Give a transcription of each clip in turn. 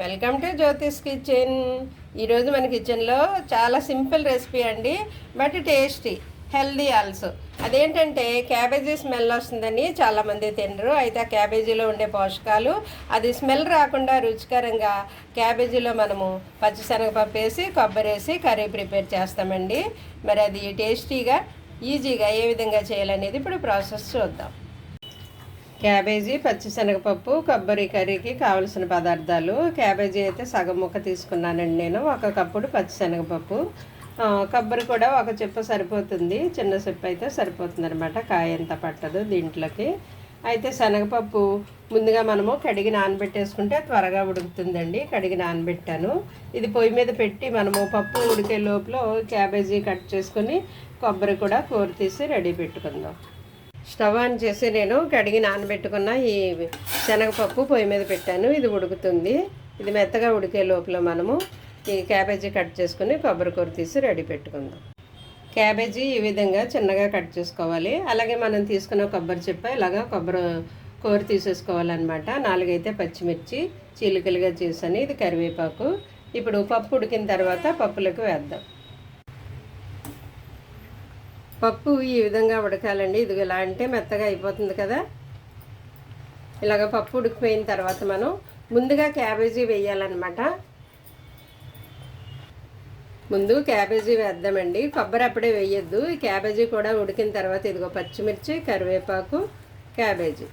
Welcome to Jyothish kitchen. ఈరోజు మన కిచెన్లో చాలా సింపుల్ రెసిపీ అండి బట్ టేస్టీ హెల్దీ ఆల్సో. అదేంటంటే క్యాబేజీ స్మెల్ వస్తుందని చాలామంది తినరు. అయితే ఆ క్యాబేజీలో ఉండే పోషకాలు అది స్మెల్ రాకుండా రుచికరంగా క్యాబేజీలో మనము పచ్చిశనగపప్పు వేసి కొబ్బరి వేసి కర్రీ ప్రిపేర్ చేస్తామండి. మరి అది టేస్టీగా ఈజీగా ఏ విధంగా చేయాలనేది ఇప్పుడు ప్రాసెస్ చూద్దాం. క్యాబేజీ పచ్చిశనగపప్పు కొబ్బరి కర్రీకి కావలసిన పదార్థాలు. క్యాబేజీ అయితే సగం ముక్క తీసుకున్నానండి నేను. ఒక కప్పుడు పచ్చిశనగపప్పు. కొబ్బరి కూడా ఒక చెప్ప సరిపోతుంది. చిన్న చెప్పు అయితే సరిపోతుంది అనమాట కాయ ఎంత పట్టదు దీంట్లోకి. అయితే శనగపప్పు ముందుగా మనము కడిగి నానబెట్టేసుకుంటే త్వరగా ఉడుకుతుందండి. కడిగి నానబెట్టాను. ఇది పొయ్యి మీద పెట్టి మనము పప్పు ఉడికే లోపల క్యాబేజీ కట్ చేసుకొని కొబ్బరి కూడా కూర తీసి రెడీ పెట్టుకుందాం. స్టవ్ ఆన్ చేసి నేను కడిగి నానబెట్టుకున్న ఈ శనగపప్పు పొయ్యి మీద పెట్టాను. ఇది ఉడుకుతుంది. ఇది మెత్తగా ఉడికే లోపల మనము ఈ క్యాబేజీ కట్ చేసుకుని కొబ్బరికూర తీసి రెడీ పెట్టుకుందాం. క్యాబేజీ ఈ విధంగా చిన్నగా కట్ చేసుకోవాలి. అలాగే మనం తీసుకున్న కొబ్బరి చెప్ప ఇలాగా కొబ్బరి కూర తీసేసుకోవాలన్నమాట. నాలుగైతే పచ్చిమిర్చి చీలికలుగా చేసాను ఇది కరివేపాకు. ఇప్పుడు పప్పు ఉడికిన తర్వాత పప్పులకు వేద్దాం. పప్పు ఈ విధంగా ఉడకాలండి. ఇది ఇలా అంటే మెత్తగా అయిపోతుంది కదా. ఇలాగ పప్పు ఉడికిపోయిన తర్వాత మనం ముందుగా క్యాబేజీ వేయాలన్నమాట. ముందు క్యాబేజీ వేద్దామండి. కొబ్బరి అప్పుడే వేయొద్దు. ఈ క్యాబేజీ కూడా ఉడికిన తర్వాత ఇదిగో పచ్చిమిర్చి కరివేపాకు క్యాబేజీ.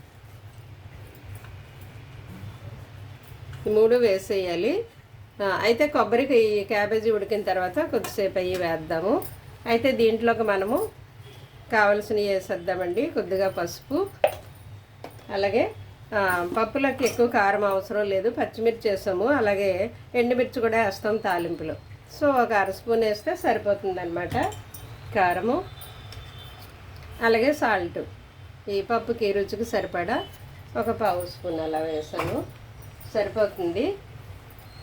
ఈ మూడు వేసేయాలి. అయితే కొబ్బరికి ఈ క్యాబేజీ ఉడికిన తర్వాత కొద్దిసేపు అయ్యి వేద్దాము. అయితే దీంట్లోకి మనము కావలసినవి వేసేద్దామండి. కొద్దిగా పసుపు అలాగే పప్పులకి పప్పులోకి ఎక్కువ కారం అవసరం లేదు. పచ్చిమిర్చి వేసాము. అలాగే ఎండుమిర్చి కూడా వేస్తాం తాలింపులో. సో ఒక అర స్పూన్ వేస్తే సరిపోతుందన్నమాట కారము. అలాగే సాల్ట్. ఈ పప్పుకి రుచికి సరిపడా ఒక పావు స్పూన్ అలా వేసాను. సరిపోతుంది.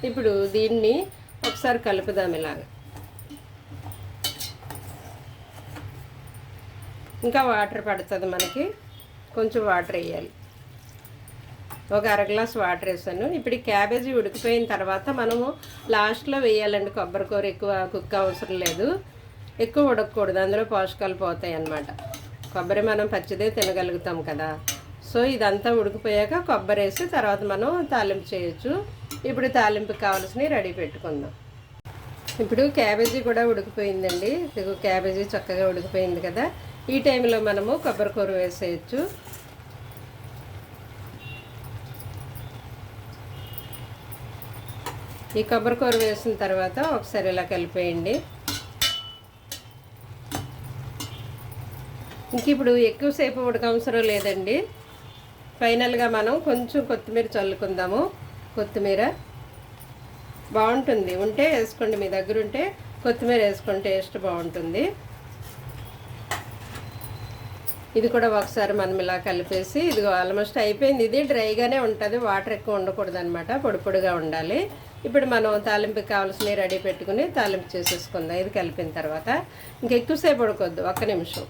ఇప్పుడు దీన్ని ఒకసారి కలుపుదాం ఇలాగా. ఇంకా వాటర్ పడుతుంది మనకి. కొంచెం వాటర్ వేయాలి. ఒక అర గ్లాస్ వాటర్ వేసాను. ఇప్పుడు క్యాబేజీ ఉడికిపోయిన తర్వాత మనము లాస్ట్లో వేయాలండి. కొబ్బరి కూర ఎక్కువ కుక్ అవసరం లేదు. ఎక్కువ ఉడకకూడదు. అందులో పోషకాలు పోతాయి అన్నమాట. కొబ్బరి మనం పచ్చిదే తినగలుగుతాం కదా. సో ఇదంతా ఉడికిపోయాక కొబ్బరి వేసి తర్వాత మనం తాలింపు చేయొచ్చు. ఇప్పుడు తాలింపుకి కావాల్సినవి రెడీ పెట్టుకుందాం. ఇప్పుడు క్యాబేజీ కూడా ఉడికిపోయిందండి. క్యాబేజీ చక్కగా ఉడికిపోయింది కదా. ఈ టైంలో మనము కొబ్బరికూర వేసేయచ్చు. ఈ కొబ్బరికూర వేసిన తర్వాత ఒకసారి ఇలా కలిపేయండి. ఇంక ఇప్పుడు ఎక్కువసేపు ఉడకవసరం లేదండి. ఫైనల్గా మనం కొంచెం కొత్తిమీర చల్లుకుందాము. కొత్తిమీర బాగుంటుంది. ఉంటే వేసుకోండి. మీ దగ్గర ఉంటే కొత్తిమీర వేసుకుంటే టేస్ట్ బాగుంటుంది. ఇది కూడా ఒకసారి మనం ఇలా కలిపేసి ఇది ఆల్మోస్ట్ అయిపోయింది. ఇది డ్రైగానే ఉంటుంది. వాటర్ ఎక్కువ ఉండకూడదు అనమాట పొడి పొడిగా ఉండాలి. ఇప్పుడు మనం తాలింపుకి కావాల్సినవి రెడీ పెట్టుకుని తాలింపు చేసేసుకుందాం. ఇది కలిపిన తర్వాత ఇంక ఎక్కువసేపు ఉడకొద్దు. ఒక్క నిమిషం.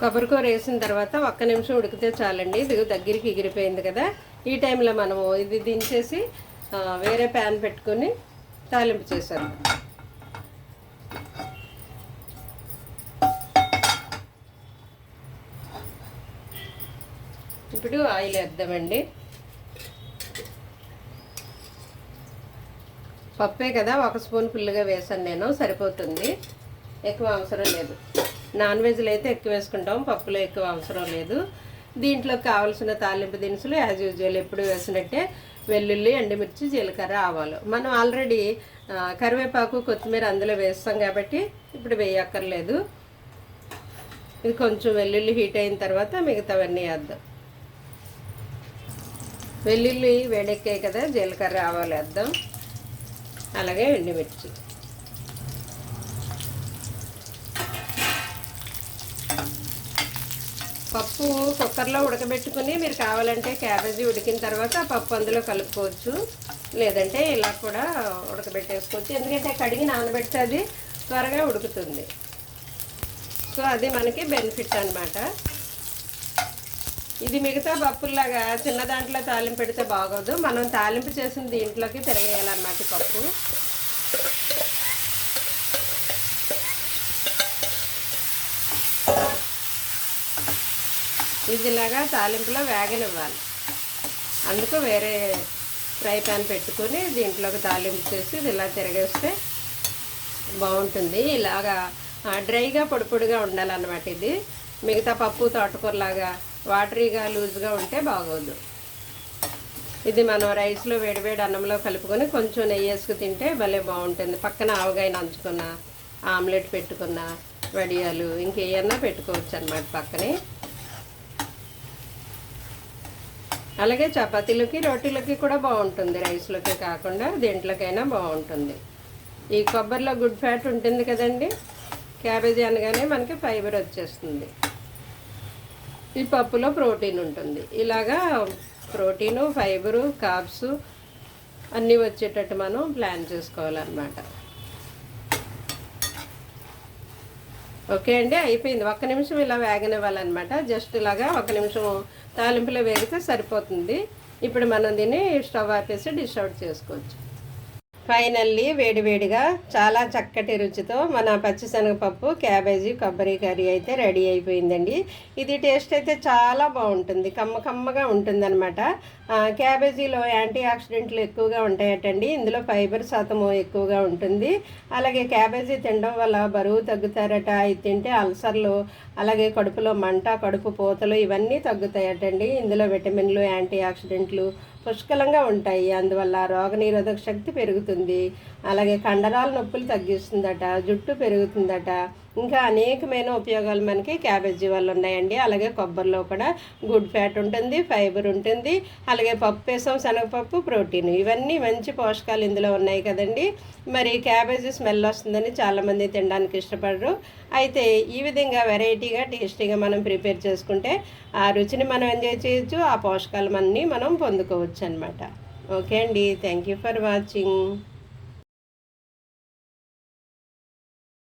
కొబ్బరికూర వేసిన తర్వాత ఒక్క నిమిషం ఉడికితే చాలండి. ఇది దగ్గరికి ఎగిరిపోయింది కదా. ఈ టైంలో మనము ఇది దించేసి వేరే ప్యాన్ పెట్టుకొని తాలింపు చేసేద్దాం. ఇప్పుడు ఆయిల్ వేద్దామండి. పప్పే కదా ఒక స్పూన్ ఫుల్గా వేసాను నేను సరిపోతుంది. ఎక్కువ అవసరం లేదు. నాన్ వెజ్లో అయితే ఎక్కువ వేసుకుంటాం పప్పులో ఎక్కువ అవసరం లేదు. దీంట్లో కావాల్సిన తాలింపు దినుసులు యాజ్ యూజువల్ ఎప్పుడు వేసినట్టే వెల్లుల్లి ఎండుమిర్చి జీలకర్ర ఆవాలు. మనం ఆల్రెడీ కరివేపాకు కొత్తిమీర అందులో వేస్తాం కాబట్టి ఇప్పుడు వేయక్కర్లేదు. ఇది కొంచెం వెల్లుల్లి హీట్ అయిన తర్వాత మిగతావన్నీ వేద్దాం. వెల్లుల్లి వేడెక్కాయి కదా జీలకర్ర ఆవాలు వేద్దాం. అలాగే ఎండుమిర్చి. పప్పు కుక్కర్లో ఉడకబెట్టుకుని మీరు కావాలంటే క్యాబేజీ ఉడికిన తర్వాత ఆ పప్పు అందులో కలుపుకోవచ్చు. లేదంటే ఇలా కూడా ఉడకబెట్టేసుకోవచ్చు. ఎందుకంటే కడిగి నానబెడితే అది త్వరగా ఉడుకుతుంది. సో అది మనకి బెనిఫిట్ అన్నమాట. ఇది మిగతా పప్పుల్లాగా చిన్న దాంట్లో తాలింపు పెడితే బాగోదు. మనం తాలింపు చేసిన దీంట్లోకి తిరగేయాలన్నమాట పప్పు. ఇదిలాగా తాలింపులో వేగనివ్వాలి. అందుకు వేరే ఫ్రై ప్యాన్ పెట్టుకొని దీంట్లోకి తాలింపు చేసి ఇది ఇలా తిరగేస్తే బాగుంటుంది. ఇలాగా డ్రైగా పొడి పొడిగా ఉండాలన్నమాట ఇది. మిగతా పప్పు తోటకూరలాగా వాటరీగా లూజ్గా ఉంటే బాగోదు. ఇది మనం రైస్లో వేడివేడి అన్నంలో కలుపుకొని కొంచెం నెయ్యి వేసుకు తింటే భలే బాగుంటుంది. పక్కన ఆవగాయ నంచుకున్న ఆమ్లెట్ పెట్టుకున్న వడియాలు ఇంకేమన్నా పెట్టుకోవచ్చు అనమాట పక్కనే. అలాగే చపాతీలకి రోటీలకి కూడా బాగుంటుంది. రైస్లోకి కాకుండా దేంట్లోకైనా బాగుంటుంది. ఈ కొబ్బరిలో గుడ్ ఫ్యాట్ ఉంటుంది కదండి? క్యాబేజీ అనగానే మనకి ఫైబర్ వచ్చేస్తుంది. ఈ పప్పులో ప్రోటీన్ ఉంటుంది. ఇలాగా ప్రోటీను ఫైబరు కార్బ్స్ అన్నీ వచ్చేటట్టు మనం ప్లాన్ చేసుకోవాలన్నమాట. ఓకే అండి అయిపోయింది. ఒక్క నిమిషం ఇలా వేగనివ్వాలన్నమాట. జస్ట్ ఇలాగా ఒక నిమిషం తాలింపులో వేగితే సరిపోతుంది. ఇప్పుడు మనం దీన్ని స్టవ్ ఆపేసి డిష్ అవుట్ చేసుకోవచ్చు. ఫైనల్లీ వేడివేడిగా చాలా చక్కటి రుచితో మన పచ్చిశనగపప్పు క్యాబేజీ కొబ్బరి కర్రీ అయితే రెడీ అయిపోయిందండి. ఇది టేస్ట్ అయితే చాలా బాగుంటుంది. కమ్మ కమ్మగా ఉంటుందన్నమాట. క్యాబేజీలో యాంటీ ఆక్సిడెంట్లు ఎక్కువగా ఉంటాయటండి. ఇందులో ఫైబర్ శాతము ఎక్కువగా ఉంటుంది. అలాగే క్యాబేజీ తినడం వల్ల బరువు తగ్గుతారట. ఇది తింటే అల్సర్లు అలాగే కడుపులో మంట కడుపు పూతలు ఇవన్నీ తగ్గుతాయటండి. ఇందులో విటమిన్లు యాంటీ ఆక్సిడెంట్లు పుష్కలంగా ఉంటాయి. అందువల్ల రోగనిరోధక శక్తి పెరుగుతుంది. అలాగే కండరాల నొప్పులు తగ్గిస్తుందట జుట్టు పెరుగుతుందట ఇంకా అనేకమైన ఉపయోగాలు మనకి క్యాబేజీ వల్ల ఉన్నాయండి. అలాగే కొబ్బరిలో కూడా గుడ్ ఫ్యాట్ ఉంటుంది ఫైబర్ ఉంటుంది అలాగే పప్పు వేసాం శనగపప్పు ప్రోటీన్. ఇవన్నీ మంచి పోషకాలు ఇందులో ఉన్నాయి కదండి. మరి క్యాబేజీ స్మెల్ వస్తుందని చాలామంది తినడానికి ఇష్టపడరు. అయితే ఈ విధంగా వెరైటీగా టేస్టీగా మనం ప్రిపేర్ చేసుకుంటే ఆ రుచిని మనం ఎంజాయ్ చేయొచ్చు ఆ పోషకాలు మనం పొందుకోవచ్చు అనమాట ఓకే అండి. Thank you for watching.